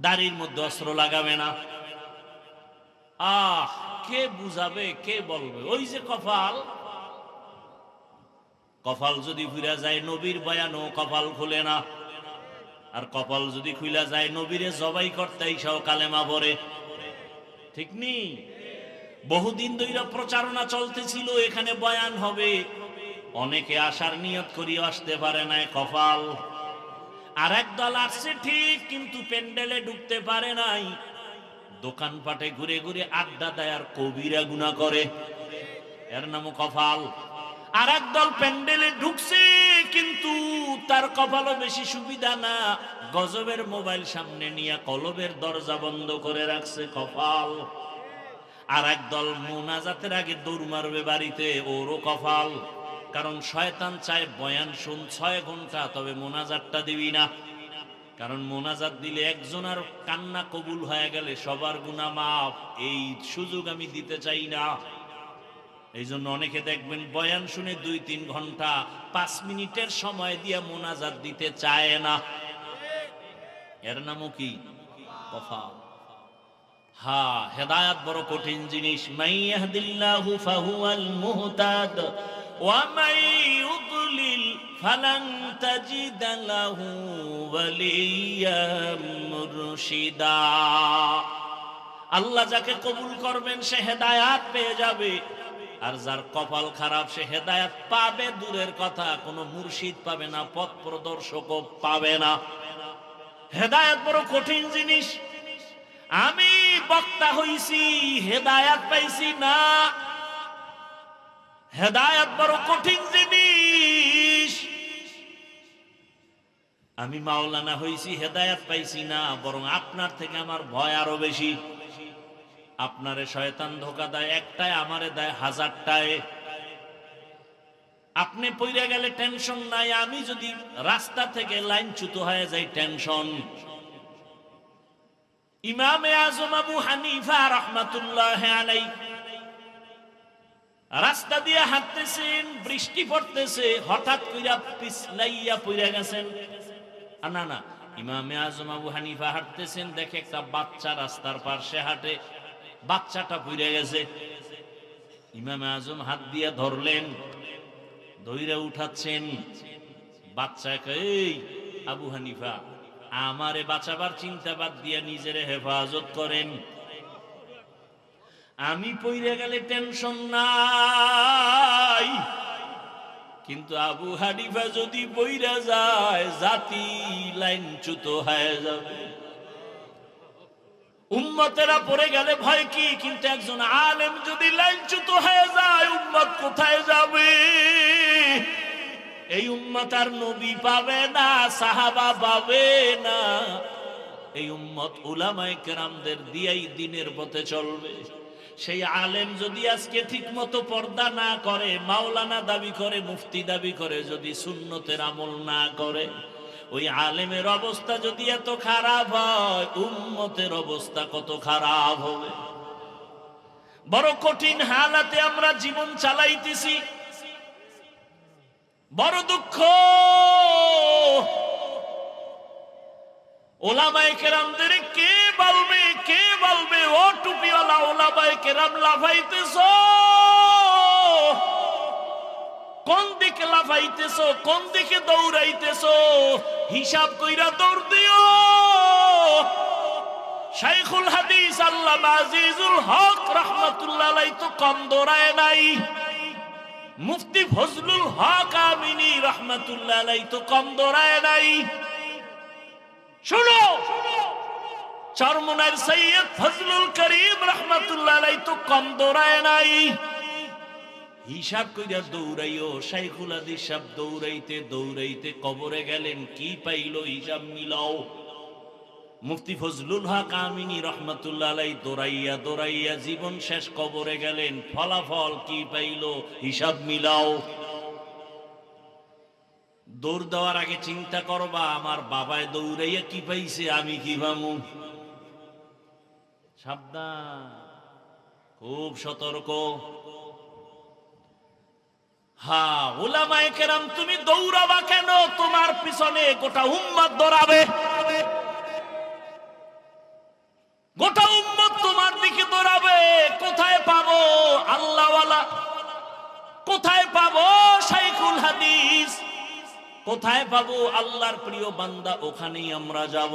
দাড়ির মধ্যে অস্ত্র লাগাবে না। আহ, কে বুঝাবে, কে বলবে? ওই যে কপাল। কপাল যদি ফিরা যায়, নবীর বয়ানও কপাল খুলে না। আর কপাল যদি খুলে যায়, নবীরে জবাই করতে সহ কালেমা ভরে ঠিক নি? বহুদিন ধরে প্রচারণা চলতেছিল, এখানে বয়ান হবে। অনেকে আসার নিয়ত করি আসতে পারে না কপাল। আর এক দল আসছে ঠিক, কিন্তু প্যান্ডেলে ঢুকতে পারে নাই। দোকানপাটে ঘুরে ঘুরে আড্ডা দেয় আর কবিরা গুণা করে। এর নাম কফাল আর এক দল প্যান্ডেলে ঢুকছে, কিন্তু তার কপালও বেশি সুবিধা না। গজবের মোবাইল সামনে নিয়ে কলবের দরজা বন্ধ করে রাখছে কপাল। আর একদল মোনাজাতের আগে দৌড় মারবে বাড়িতে, ওরও কপাল। কারণ শয়তান চায় বয়ান শুন ছয় ঘণ্টা, তবে মোনাজাতটা দিবি না। কারণ মোনাজাত দিলে একজনের কান্না কবুল হয়ে গেলে সবার গুণা মাপ এই সুযোগ আমি দিতে চাই না। এই জন্য অনেকে দেখবেন বয়ান শুনে দুই তিন ঘণ্টা, পাঁচ মিনিটের সময় দিয়ে মোনাজাত দিতে চায় না। এর নামও কি? হা, হেদায়াত বড় কঠিন জিনিস। মাই ইয়াহদিল্লাহু ফাহুয়াল মুহতাদ। মাই ইউদ্লিল ফালান তাজিদ লাহু ওয়ালিয়াম মুরশিদা আল্লাহ যাকে কবুল করবেন, সে হেদায়াত পেয়ে যাবে। আর যার কপাল খারাপ, সে হেদায়াত পাবে দূরের কথা। কোনো মুর্শিদ পাবে না, পথ প্রদর্শকও পাবে না। হেদায়াত বড় কঠিন জিনিস। আমি বক্তা হইছি, হেদায়াত পাইছি না। হেদায়াত বড় কঠিন জিনিস। আমি মাওলানা হইছি, হেদায়াত পাইছি না, বরং আপনার থেকে আমার ভয় আরও বেশি। আপনারে শয়তান ধোকা দেয়, একটায় আমারে দেয়, হাজারটায়। আপনি পইরা গেলে টেনশন নাই, আমি যদি রাস্তা থেকে লাইনচ্যুত হয়ে যাই, টেনশন। ইমামে আজম আবু হানিফা রহমাতুল্লাহ আলাই রাস্তা দিয়ে হাঁটতেছেন, বৃষ্টি পড়তেছে, হঠাৎ কইরা পিছলাইয়া পইরা গেছেন। না না, ইমামে আজম আবু হানিফা হাঁটতেছেন, দেখে একটা বাচ্চা রাস্তার পাশে হাঁটে, বাচ্চাটা পইরা গেছে। ইমামে আজম হাত দিয়ে ধরলেন, ধইরা উঠাচ্ছেন। বাচ্চাকে এই আবু হানিফা, আমারে বাঁচাবার চিন্তা বাদ দিয়ে নিজেরে হেফাজত করেন। আমি পইরে গেলে টেনশন নাই। কিন্তু আবু হানিফা যদি বইরা যায়, জাতি লাইনচ্যুত হয়ে যাবে। উম্মতেরা পড়ে গেলে ভয় কি? কিন্তু একজন আলেম যদি লাইনচ্যুত হয়ে যায়, উম্মত কোথায় যাবে? এই উম্মত আর নবী পাবে না, সাহাবা পাবে না। এই উম্মত উলামায়ে কেরামদের দিয়াই দিনের পথে চলবে। সেই আলেম যদি আজকে ঠিক মতো পর্দা না করে, মাওলানা দাবি করে, মুফতি দাবি করে, যদি সুন্নতের আমল না করে, ওই আলেমের অবস্থা যদি এত খারাপ হয়, উম্মতের অবস্থা কত খারাপ হবে? বড় কঠিন হালাতে আমরা জীবন চালাইতেছি। বড় দুঃখ। ওলামায়ে কেরামদের কেরাম লাফাইতেছ? কোন দিকে লাফাইতেছ? কোন দিকে দৌড়াইতেছ? হিসাব কইরা দৌড় দিও। শাইখুল হাদিস আল্লাহ আজিজুল হক রহমতুল্লাহ আলাই তো কম দৌড়ায় নাই। মুফতি ফজলুল হক আমিনী রহমতুল্লাহ আলাই তো কম দৌড়ায় নাই। শোনো! চরমুনার সৈয়দ ফজলুল করিম রহমতুল্লাহ আলাই তো কম দৌড়ায় নাই। হিসাব কইরা দৌড়াইও, শাইখুল হাদিস সাহেব দৌড়াইতে দৌড়াইতে কবরে গেলেন, কি পাইলো হিসাব মিলাও। মুফতি ফজলুল হক আমিনী রহমতুল্লাহ আলাই দৌড়াইয়া দৌড়াইয়া জীবন শেষ, কবরে গেলেন, ফলাফল কি পাইল হিসাব মিলাও। দৌড় দেওয়ার আগে চিন্তা করবা, আমার বাবায় দৌড়াইয়া কি পাইছে, আমি কি ভামু সাবধান, খুব সতর্ক। হ্যাঁ, হা ওলামায় কেরাম, তুমি দৌড়াবা কেন? তোমার পিছনে গোটা উম্মাদ দৌড়াবে। গোটা উম্মত তোমার দিকে দৌড়াবে। কোথায় পাবো আল্লাহওয়ালা? কোথায় পাবো শাইখুল হাদিস? কোথায় পাবো আল্লাহর প্রিয় বান্দা? ওখানেই আমরা যাব।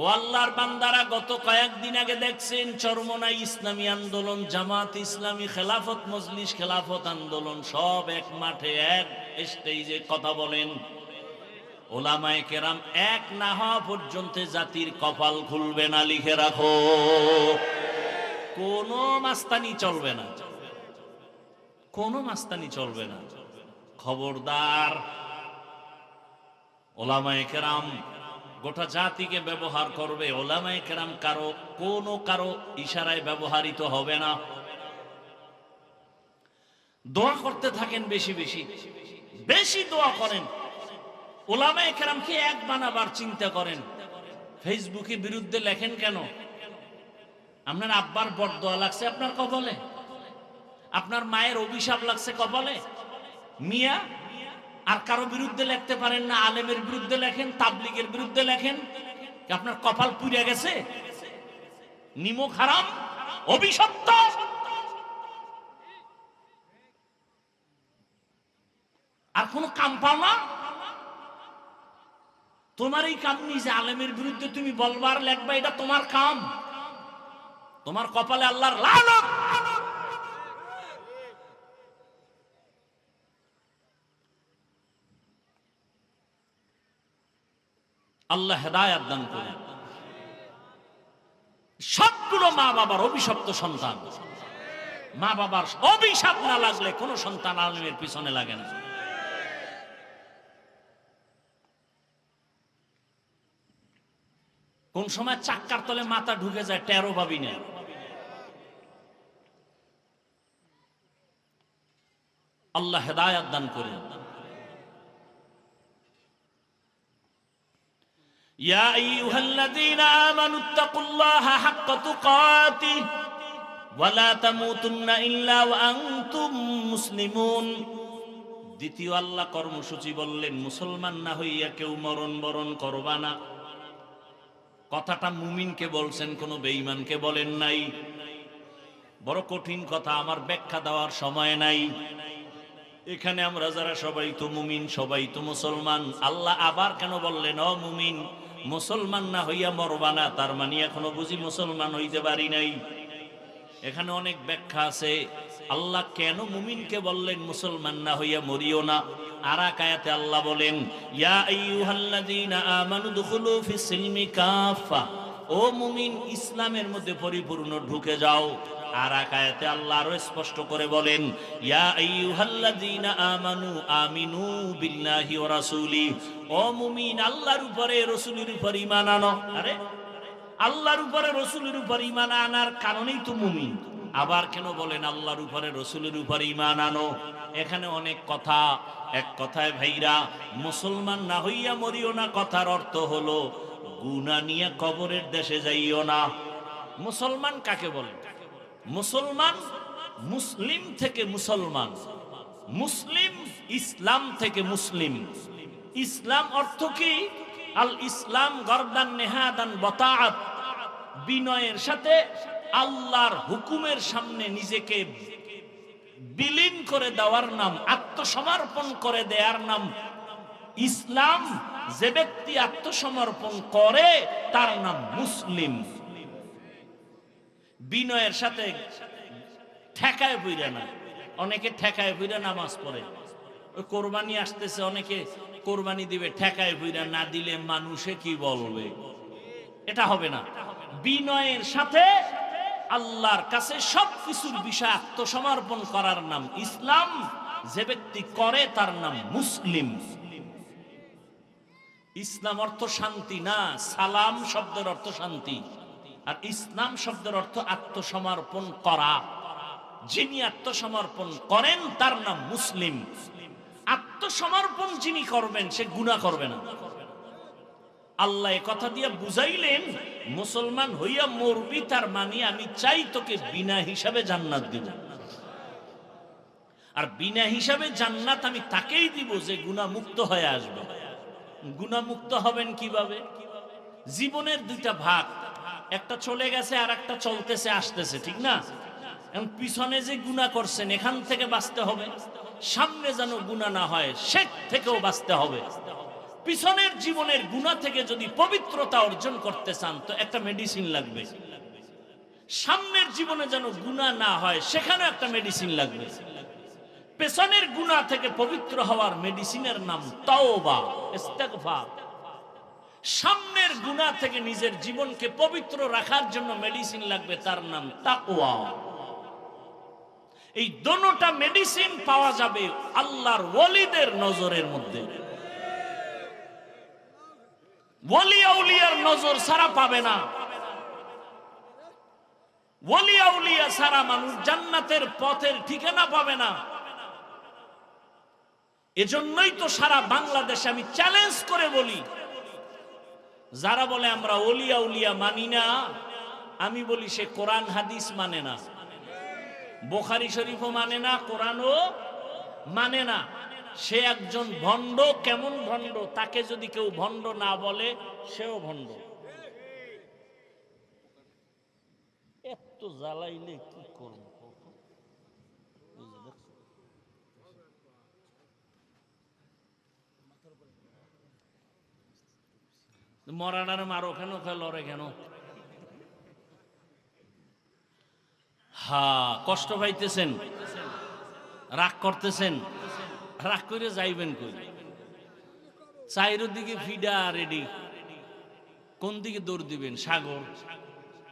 ও আল্লাহর বান্দারা, গত কয়েকদিন আগে দেখছেন চরমনাই ইসলামী আন্দোলন, জামাত ইসলামী, খেলাফত মজলিস, খেলাফত আন্দোলন, সব এক মাঠে এক স্টেজে কথা বলেন। ওলামায়ে কেরাম, এক না হওয়া পর্যন্ত জাতির কপাল খুলবে না, লিখে রাখো। কোনো মাস্তানি চলবে না। কোনো মাস্তানি চলবে না। খবরদার ওলামায়ে কেরাম গোটা জাতিকে ব্যবহার করবে। ওলামায়ে কেরাম কারও, কোনো কারও ইশারায় ব্যবহারিত হবে না। দোয়া করতে থাকেন বেশি বেশি। বেশি দোয়া করেন। ওলামায়ে কেরামকে এক বানাবার চিন্তা করেন। ফেসবুকে বিরুদ্ধে লেখেন কেন? আপনার আব্বার বরদোয়া লাগছে আপনার কপালে? আপনার মায়ের অভিশাপ লাগছে কপালে? মিয়া আর কারও বিরুদ্ধে লিখতে পারেন না, আলেমের বিরুদ্ধে লেখেন, তাবলিগের বিরুদ্ধে লেখেন। আপনার কপাল পুড়ে গেছে? নিমক হারাম? অভিশপ্ত? আর কোন কাম পাও না? তোমার এই কাম নিজে আলেমের বিরুদ্ধে তুমি বলবার লেখবা, এটা তোমার কাম। তোমার কপালে আল্লাহর লানত। আল্লাহ হেদায়াত দান করুন। সবগুলো মা বাবার অভিশপ্ত সন্তান। মা বাবার অভিশাপ না লাগলে কোনো সন্তান আলমের পিছনে লাগে না। কোন সময় চাক্কার তলে মাথা ঢুকে যায় টেরো ভাবি না। আল্লাহ হেদায়াত দান করে يا أيها الذين آمنوا اتقوا الله حق تقاته ولا تموتن إلا وأنتم مسلمون দ্বিতীয় আল্লাহ কর্মসূচি বললেন মুসলমান না হইয়া কেউ মরণ বরণ করবা না কথাটা মুমিনকে বলছেন কোনো বেঈমানকে বলেন নাই বড় কঠিন কথা আমার ব্যাখ্যা দেওয়ার সময় নাই এখানে আমরা যারা সবাই তো মুমিন সবাই তো মুসলমান আল্লাহ আবার কেন বললেন অ মুমিন মুসলমান না হইয়া মরবা না, তার মানে এখনও বুঝি মুসলমান হইতে পারি নাই। এখানে অনেক ব্যাখ্যা আছে। আল্লাহ কেন মুমিনকে বললেন মুসলমান না হইয়া মরিও না? আল্লাহ বলেন কাফা ও মুমিন ইসলামের মধ্যে পরিপূর্ণ, ঢুকে যাও। আর আয়াতে আল্লাহ আরও স্পষ্ট করে বলেন, ইয়া আইয়ুহাল্লাযীনা আমানু আমিনু বিল্লাহি ওয়া রাসূলি, ও মুমিন, আল্লাহর উপরে রাসূলের উপর ঈমান আনো। আরে, আল্লাহর উপরে রসুলের উপর ইমান আনার কারণেই তো মুমিন। আবার কেন বলেন, আল্লাহর উপরে রসুলের উপর ইমান আনো? এখানে অনেক কথা। এক কথায়, ভাইরা, মুসলমান না হইয়া মরিও না, কথার অর্থ হলো গুনা নিয়ে কবরের দেশে যাইও না। মুসলমান কাকে বলে? মুসলমান, মুসলিম থেকে মুসলমান, মুসলিম ইসলাম থেকে মুসলিম। ইসলাম অর্থ কি? আল ইসলাম গরদান নেহাদান বতাআত। বিনয়ের সাথে আল্লাহর হুকুমের সামনে নিজেকে বিলীন করে দেওয়ার নাম, আত্মসমর্পণ করে দেওয়ার নাম। ইসলাম যে ব্যক্তি আত্মসমর্পণ করে, তার নাম মুসলিম। বিনয়ের সাথে ঠেকায় বইরে না অনেকে ঠেকায় বইরে নামাজ পড়ে। ওই কোরবানি আসতেছে, অনেকে কোরবানি দিবে, ঠেকায় বইরা না দিলে মানুষে কি বলবে? এটা হবে না। বিনয়ের সাথে আল্লাহর কাছে সব কিছুর বিষয় আত্মসমর্পণ করার নাম ইসলাম। যে ব্যক্তি করে, তার নাম মুসলিম। ইসলাম অর্থ শান্তি না, সালাম শব্দের অর্থ শান্তি। আর ইসলাম শব্দের অর্থ আত্মসমর্পণ করা। যিনি আত্মসমর্পণ করেন, তার নাম মুসলিম। আত্মসমর্পণ যিনি করবেন, সে গুণা করবে না। আল্লাহ কথা দিয়ে বুঝাইলেন, মুসলমান হইয়া মরবি, তার মানে আমি চাই তোকে বিনা হিসাবে জান্নাত দিব। আর বিনা হিসাবে জান্নাত আমি তাকেই দিব যে গুণামুক্ত হয়ে আসবে। গুণামুক্ত হবেন কীভাবে? জীবনের দুইটা ভাগ। একটা চলে গেছে আর একটা চলতেছে, আসতেছে, ঠিক না? এখন পিছনে যে গুণা করছেন, এখান থেকে বাঁচতে হবে। সামনে যেন গুণা না হয় সে থেকেও বাঁচতে হবে। পিছনের জীবনের গুণা থেকে যদি পবিত্রতা অর্জন করতে চান, তো একটা মেডিসিন লাগবে। সামনের জীবনে যেন গুণা না হয়, সেখানেও একটা মেডিসিন লাগবে। পেছনের গুণা থেকে পবিত্র হওয়ার মেডিসিনের নাম তাওবা, ইস্তেগফার। সামনের গুণা থেকে নিজের জীবনকে পবিত্র রাখার জন্য মেডিসিন লাগবে, তার নাম তাকওয়া। এই দোনোটা মেডিসিন পাওয়া যাবে আল্লাহর ওয়ালিদের নজরের মধ্যে। ওয়ালি আউলিয়ার নজর সারা পাবে না। ওয়ালি আউলিয়া সারা মানুষ জান্নাতের পথের ঠিকানা পাবে না। এজন্যই তো সারা বাংলাদেশে আমি চ্যালেঞ্জ করে বলি যারা বলে আমরা ওলিয়া উলিয়া মানি না, আমি বলি সে কোরআন, হাদিস মানে না। বোখারি শরীফও মানে না, কোরআনও মানে না। সে একজন ভণ্ড, কেমন ভণ্ড? তাকে যদি কেউ ভণ্ড না বলে, সেও ভণ্ড। এত জ্বালাইলে কি করব এই যে দেখছ? মরাডারে মারো কেন লড়ে কেন? হা, কষ্ট পাইতেছেন, রাগ করতেছেন, রাগ করে যাইবেন কই? চাইরের দিকে ফিডা রেডি। কোন দিকে দৌড় দিবেন? সাগর।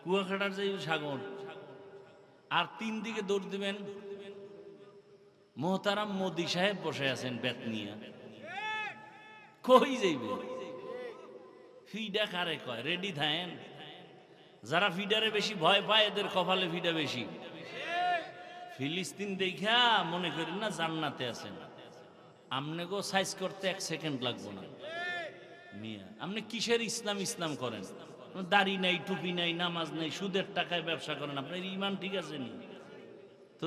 কুয়াখাটার যাই সাগর। আর তিন দিকে দৌড় দিবেন মোহতারাম মোদি সাহেব বসে আছেন বেত নিয়ে কই যাইবেন? ফিডা কারে কয়? রেডি থাকেন যারা ফিডারে বেশি ভয় পায়, এদের কপালে ফিডা বেশি। ফিলিস্তিন দেখা মনে করেন না জান্নাতে আছেন। আমনে গো সাইজ করতে এক সেকেন্ড লাগবো না। মিয়া আপনি কিসের ইসলাম ইসলাম করেন? দাড়ি নাই, টুপি নাই, নামাজ নাই, সুদের টাকায় ব্যবসা করেন, আপনার ইমান ঠিক আছে নি? তো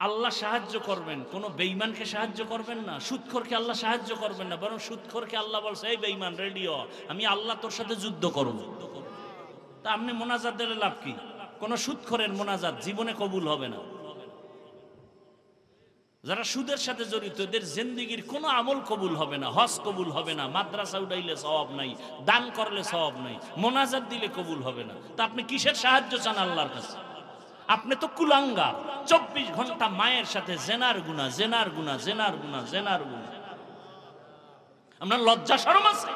আল্লাহ সাহায্য করবেন, কোন বেঈমানকে সাহায্য করবেন না, সুৎখরকে আল্লাহ সাহায্য করবেন না, বরং সুৎখরকে আল্লাহ বলছে, এই বেঈমান রেডিও আমি আল্লাহ তোর সাথে যুদ্ধ করব। তা আপনি মোনাজাত দিলে লাভ কি? কোন সুৎখরের মোনাজাত জীবনে কবুল হবে না। যারা সুদের সাথে জড়িত, এদের জিন্দিগির কোনো আমল কবুল হবে না, হজ কবুল হবে না, মাদ্রাসা উঠাইলে সওয়াব নাই, দান করলে সওয়াব নাই, মোনাজাত দিলে কবুল হবে না। তা আপনি কিসের সাহায্য চান আল্লাহর কাছে? আপনি তো কুলাঙ্গা। চব্বিশ ঘণ্টা মায়ের সাথে জেনার গুনা জেনার গুনা জেনার গুনা জেনার গুনা আপনার লজ্জা সরম আছে?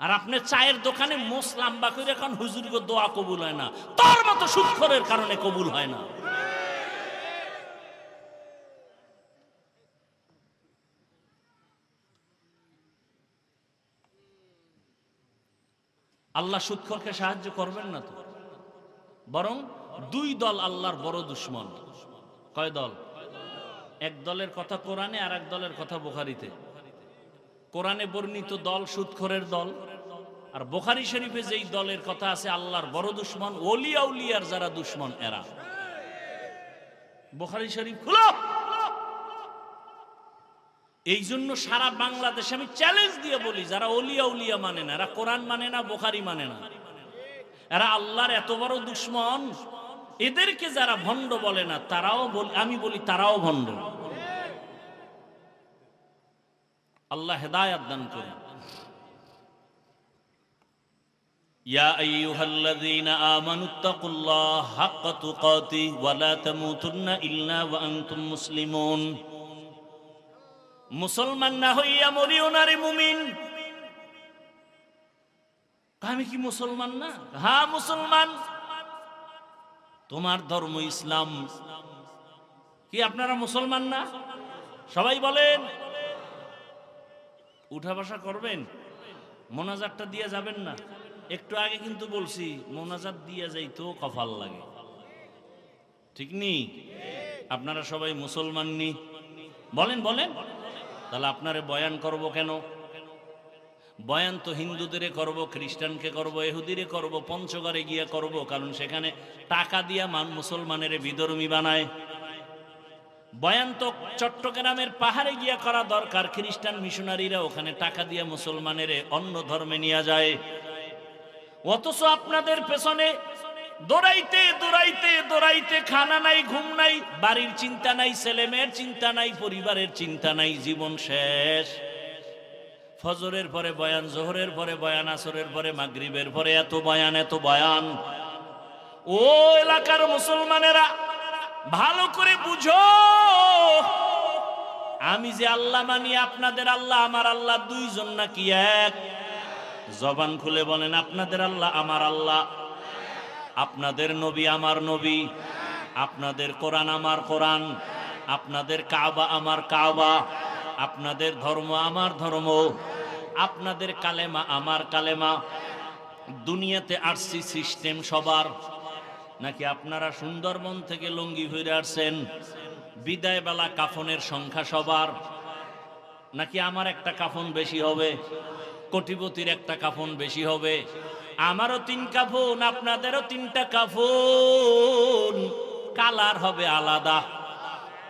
আর আপনি চায়ের দোকানে মোস লাম্বা করে এখন হুজুরকে দোয়া কবুল হয় না। তার মতো সুৎখরের কারণে কবুল হয় না। আল্লাহ সুৎখরকে সাহায্য করবেন না তো? বরং দুই দল আল্লাহর বড় দুশ্মন। কয় দল? এক দলের কথা কোরআনে আর এক দলের কথা বোখারিতে। কোরআনে বর্ণিত দল সুৎখরের দল, আর বোখারি শরীফে যেই দলের কথা আছে আল্লাহর বড় দুশ্মন, ওলিয়া উলিয়ার যারা দুশ্মন এরা। বোখারি শরীফ খুলো এই জন্য সারা বাংলাদেশে আমি চ্যালেঞ্জ দিয়ে বলি যারা ওলিয়া উলিয়া মানে না এরা কোরআন মানে না বোখারি মানে না এরা আল্লাহর এত বড় দুশ্মন এদেরকে যারা ভণ্ড বলে না তারাও বলি আমি বলি তারাও ভণ্ড আল্লাহ হেদায়াত দান করুন يا أيها الذين آمنوا اتقوا الله حق تقاته ولا تموتن إلا وأنتم مسلمون মুসলমান না হইয়া মরিও না রে মুমিন। আমি কি মুসলমান না? হা মুসলমান। তোমার ধর্ম ইসলাম। কি আপনারা মুসলমান না? সবাই বলেন। উঠা বসা করবেন? মোনাজারটা দিয়ে যাবেন না? একটু আগে কিন্তু বলছি, মোনাজাত দিয়ে যাইতো কফাল লাগে। ঠিক নি? আপনারা সবাই মুসলমান নি? বলেন বলেন। তাহলে আপনারে বয়ান করব কেন? বয়ান তো হিন্দুদের করব, খ্রিস্টানকে করব, এহুদিরে করব, পঞ্চগড়ে গিয়ে করব, কারণ সেখানে টাকা দিয়া মান মুসলমানের বিধর্মী বানায়। বয়ান তো চট্টগ্রামের পাহাড়ে গিয়া করা দরকার, খ্রিস্টান মিশনারিরা ওখানে টাকা দিয়া মুসলমানের অন্য ধর্মে নিয়ে যায়। অথচ আপনাদের পেছনে দৌড়াইতে দৌড়াইতে দৌড়াইতে খানা নাই, ঘুম নাই, বাড়ির চিন্তা নাই, ছেলে মেয়ের চিন্তা নাই, পরিবারের চিন্তা নাই, জীবন শেষ। ফজরের পরে বয়ান, জোহরের পরে বয়ান, আসরের পরে মাগরিবের পরে এত বয়ান এত বয়ান। ও এলাকার মুসলমানেরা, ভালো করে বুঝো। আমি যে আল্লাহ মানি, আপনাদের আল্লাহ, আমার আল্লাহ, দুইজন নাকি এক? জবান খুলে বলেন, আপনাদের আল্লাহ, আমার আল্লাহ। আপনাদের নবী আমার নবী, আপনাদের কোরআন আমার কোরআন, আপনাদের কাবা আমার কাবা, আপনাদের ধর্ম আমার ধর্ম, আপনাদের কালেমা আমার কালেমা, দুনিয়াতে আরসি সিস্টেম সবার। নাকি আপনারা সুন্দরবন থেকে লঙ্গি হয়ে আসছেন? বিদায় বেলা কাফনের সংখ্যা সবার। নাকি আমার একটা কাফন বেশি হবে? কোটিপতির একটা কাফন বেশি হবে? আমারও তিন কাফন আপনাদেরও তিনটা কাফন। কালার হবে আলাদা।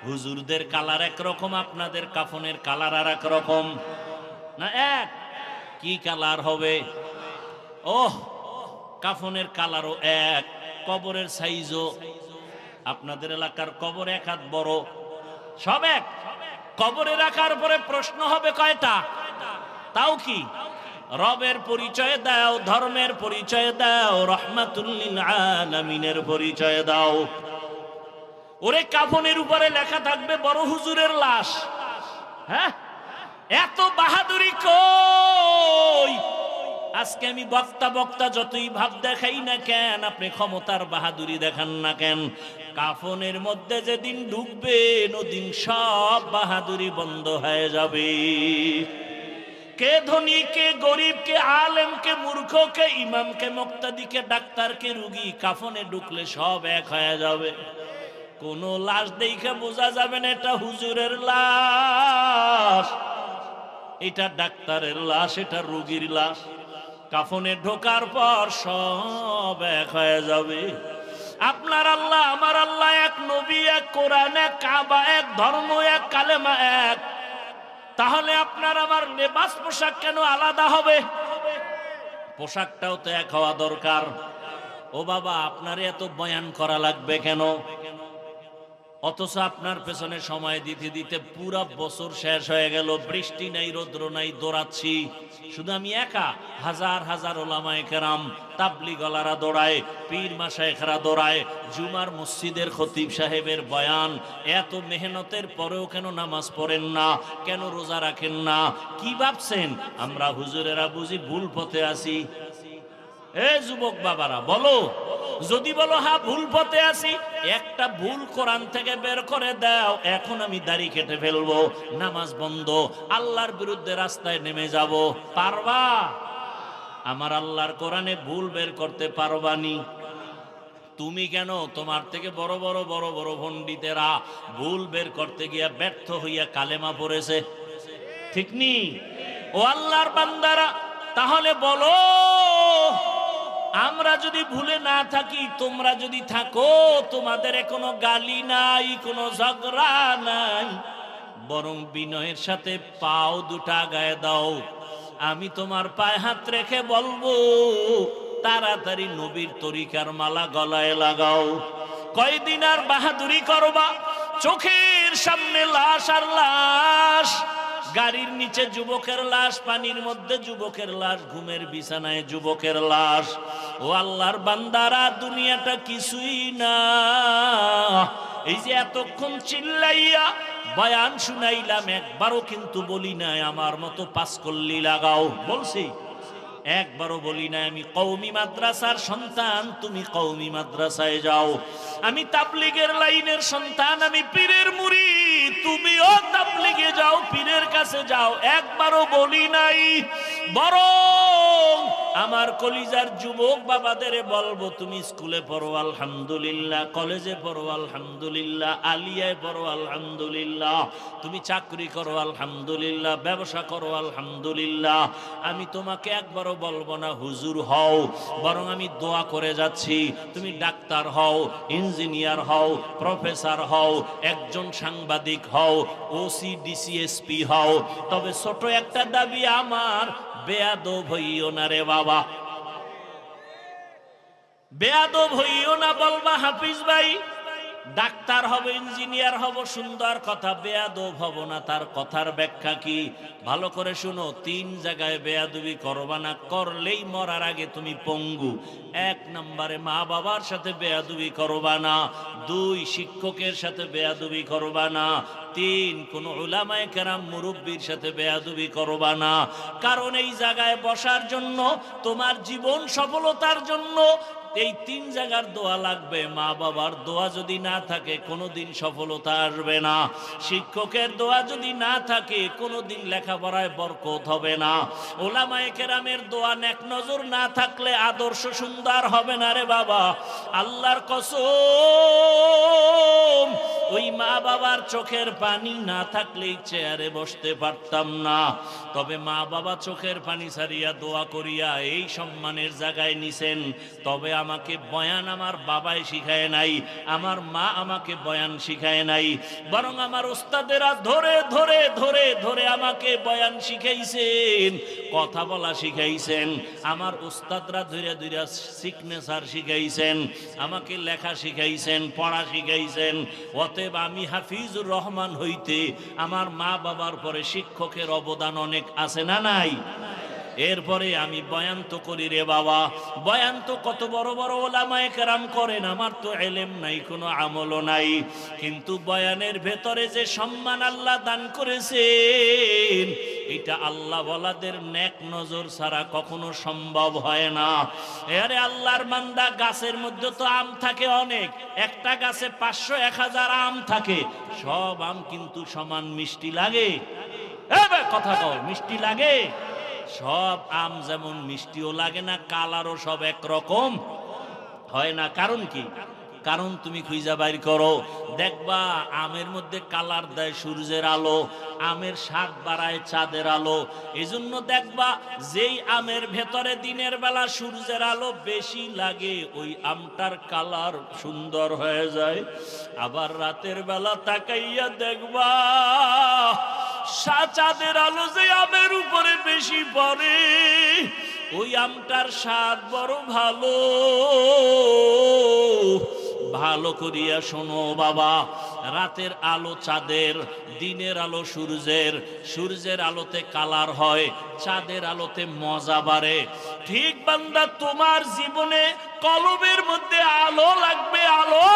হুজুরদের কালার একরকম, আপনাদের কাফনের কালার আর এক রকম না, এক। কি কালার হবে? ওহ, কাফনের কালারও এক, কবরের সাইজও। আপনাদের এলাকার কবর এক হাত বড়। সব এক। কবরে রাখার পরে প্রশ্ন হবে কয়টা? তাও কি? রবের পরিচয় দাও, ধর্মের পরিচয় দাও রহমাতুল্লিল পরিচয় দাও। ওরে কাফনের উপরে লেখা থাকবে, বড় হুজুরের লাশ। হ্যাঁ? এত বাহাদুরি কই? আজকে আমি বক্তা বক্তা যতই ভাব দেখাই না কেন, আপনি ক্ষমতার বাহাদুরি দেখান না কেন। কাফনের মধ্যে যেদিন ঢুকবেন ওদিন সব বাহাদুরি বন্ধ হয়ে যাবে। কে ধনী, কে গরিব, কে আলেম, কে মূর্খ, কে ইমাম, কে মুক্তাদি, কে ডাক্তার, কে রুগী, কাফনে ঢুকলে সব এক হয়ে যাবে। কোন লাশ দেখে বোঝা যাবে না এটা হুজুরের লাশ। এটা ডাক্তারের লাশ, এটা রুগীর লাশ। কাফনে ঢোকার পর সব এক হয়ে যাবে। আপনার আল্লাহ, আমার আল্লাহ এক নবী, এক কোরআন, এক কাবা, এক ধর্ম, এক কালেমা, এক তাহলে আপনার আমার লেবাস পোশাক কেন আলাদা হবে? পোশাকটাও তো এক হওয়া দরকার। ও বাবা, আপনার এত বয়ান করা লাগবে কেন? অথচ আপনার পেছনে সময় দিতে দিতে পুরা বছর শেষ হয়ে গেল, বৃষ্টি নাই, রৌদ্র নাই, দৌড়াচ্ছি। শুধু আমি একা, হাজার হাজার ওলামায় কেরাম তাবলি গলারা দৌড়ায়, পীর মাসায়খরা দৌড়ায়, জুমার মসজিদের খতিব সাহেবের বয়ান, এত মেহনতের পরেও কেন নামাজ পড়েন না, কেন রোজা রাখেন না, কি ভাবছেন? আমরা হুজুরেরা বুঝি ভুল পথে আছি। এ যুবক বাবারা, বলো। যদি বলো হা ভুল পথে আছি, একটা ভুল কোরআন থেকে বের করে দাও, এখন আমি দাড়ি কেটে ফেলব, নামাজ বন্ধ, আল্লাহর বিরুদ্ধে রাস্তায় নেমে যাব। পারবা? আমার আল্লাহর কোরআনে ভুল বের করতে পারবানি। তুমি কেন তোমার থেকে বড় বড় বড় বড় পণ্ডিতেরা ভুল বের করতে গিয়া ব্যর্থ হইয়া কালেমা পড়েছে? ঠিক নি? ও আল্লাহর বান্দারা, তাহলে বলো আমরা যদি ভুলে না থাকি, তোমরা যদি থাকো, তোমাদের কোনো গালি নাই, কোনো ঝগড়া নাই। বরং বিনয়ের সাথে পাও দুটা গায়ে দাও। আমি তোমার পায়ে হাত রেখে বলব, তাড়াতাড়ি নবীর তরিকার মালা গলায় লাগাও। কয়দিন আর বাহাদুরি করবা? চোখের সামনে লাশ আর লাশ। গাড়ির নিচে যুবকের লাশ, পানির মধ্যে যুবকের লাশ, ঘুমের বিছানায় যুবকের লাশ। ও আল্লাহর বান্দারা, দুনিয়াটা কিছুই না। এই যে এতক্ষণ চিল্লাইয়া বয়ান শুনাইলাম, একবারও কিন্তু বলি নাই, আমার মতো পাস করলি লাগাও। বলছি, একবারও বলি না আমি কৌমি মাদ্রাসার সন্তান, তুমি কৌমি মাদ্রাসায় যাও। আমি তাবলিগের লাইনের সন্তান, আমি পীরের মুড়ি তুমিও তাবলিগে যাও, পীরের কাছে যাও। একবারও বলি নাই, বরং আমার কলিজার যুবক বাবাদের বলব, তুমি স্কুলে পড়ো, আলহামদুলিল্লাহ। কলেজে পড়ো, আলহামদুলিল্লাহ। আলিয়ায় পড়ো, আলহামদুলিল্লাহ। তুমি চাকরি করো, আলহামদুলিল্লাহ। ব্যবসা করো, আলহামদুলিল্লাহ। আমি তোমাকে একবারও বলব না, হুজুর হও, বরং আমি দোয়া করে যাচ্ছি। তুমি ডাক্তার হও, ইঞ্জিনিয়ার হও, প্রফেসর হও, একজন সাংবাদিক হও, ওসি ডিসিএসপি হও। তবে ছোট একটা দাবি আমার বেয়াদব হইও না রে বাবা। বেয়াদব হইও না বলবা, হাফিজ ভাই। ডাক্তার হব, ইঞ্জিনিয়ার হব, সুন্দর কথা। বেয়াদব হব না, তার কথার ব্যাখ্যা কি? ভালো করে শুনো, তিন জায়গায় বেয়াদবি করবা না, করলেই মরার আগে তুমি পঙ্গু। এক নম্বরে মা বাবার সাথে বেয়াদবি করবা না, দুই শিক্ষকের সাথে বেয়াদবি করবা না তিন কোন উলামায়ে কেরাম মুরব্বীর সাথে বেয়াদবি করবা না। কারণ এই জায়গায় বসার জন্য, তোমার জীবন সফলতার জন্য এই তিন জায়গার দোয়া লাগবে। মা বাবার দোয়া যদি না থাকে, কোনোদিন সফলতা আসবে না। শিক্ষকের দোয়া যদি না থাকে, কোনোদিন লেখাপড়ায় বরকত হবে না। ওলামায়ে কেরামের দোয়া নেক নজর না থাকলে আদর্শ সুন্দর হবে না রে বাবা। আল্লাহর কসম, ওই মা বাবার চোখের পানি না থাকলে চেয়ারে বসতে পারতাম না। তবে মা বাবা চোখের পানি ছাড়িয়া দোয়া করিয়া এই সম্মানের জায়গায় নিছেন। তবে আমাকে বয়ান আমার বাবাই শিখায় নাই, আমার মা আমাকে বয়ান শিখায় নাই। বরং আমার ওস্তাদেরা ধরে ধরে ধরে ধরে আমাকে বয়ান শিখাইছেন, কথা বলা শিখাইছেন, আমার ওস্তাদরা ধীরে ধীরে সিগনেচার শিখাইছেন, আমাকে লেখা শিখাইছেন, পড়া শিখাইছেন। অতএব আমি হাফিজুর রহমান হইতে আমার মা বাবার পরে শিক্ষকের অবদান অনেক আছে না নাই? এরপরে আমি বয়ান তো করি রে বাবা। বয়ান তো কত বড় বড় ওলামায়ে কেরাম করেন, আমার তো এলেম নাই, কোনো আমলও নাই। কিন্তু বয়ানের ভেতরে যে সম্মান আল্লাহ দান করেছেন, এটা আল্লাহ বলাদের নেক নজর ছাড়া কখনো সম্ভব হয় না। আরে আল্লাহর মান্দা গাছের মধ্যে তো আম থাকে অনেক, একটা গাছে পাঁচশো, এক হাজার আম থাকে, সব আম কিন্তু সমান মিষ্টি লাগে। কথা কও, মিষ্টি লাগে? সব আম যেমন মিষ্টিও লাগে না, কালারও সব একরকম। হয় না? কারণ কি? কারণ তুমি খুঁজা বাইর করো। দেখবা আমের মধ্যে কালার দেয় সূর্যের আলো, আমের স্বাদ বাড়ায় চাঁদের আলো। এজন্য দেখবা যেই আমের ভেতরে দিনের বেলা সূর্যের আলো বেশি লাগে, ওই আমটার কালার সুন্দর হয়ে যায়। আবার রাতের বেলা তাকাইয়া দেখবা আলো যে আমের উপরে বেশি ওই আমটার স্বাদ বড় ভালো। ভালো করিয়া শোনো বাবা, রাতের আলো চাঁদের, দিনের আলো সূর্যের। সূর্যের আলোতে কালার হয়, চাঁদের আলোতে মজা বাড়ে। ঠিক বান্দা, তোমার জীবনে কলবের মধ্যে আলো লাগবে, আলো।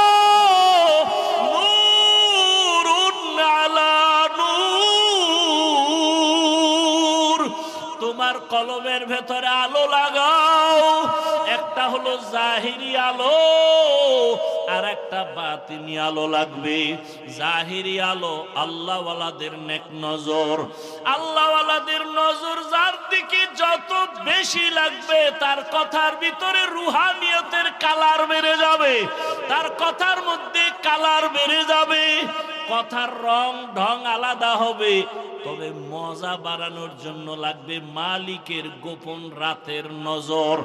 কলমের ভেতরে আলো লাগাও। একটা হলো জাহিরি আলো, আর একটা বাতিনি আলো লাগবে। জাহিরি আলো আল্লাহওয়ালাদের নেক নজর। আল্লাহওয়ালাদের নজর যার দিকে যত বেশি লাগবে, তার কথার ভিতরে রুহানিয়তের কালার বেড়ে যাবে। তার কথার মধ্যে কালার বেড়ে যাবে। কথার রং ঢং আলাদা হবে। তবে মজা বাড়ানোর জন্য লাগবে মালিকের গোপন রাতের নজর।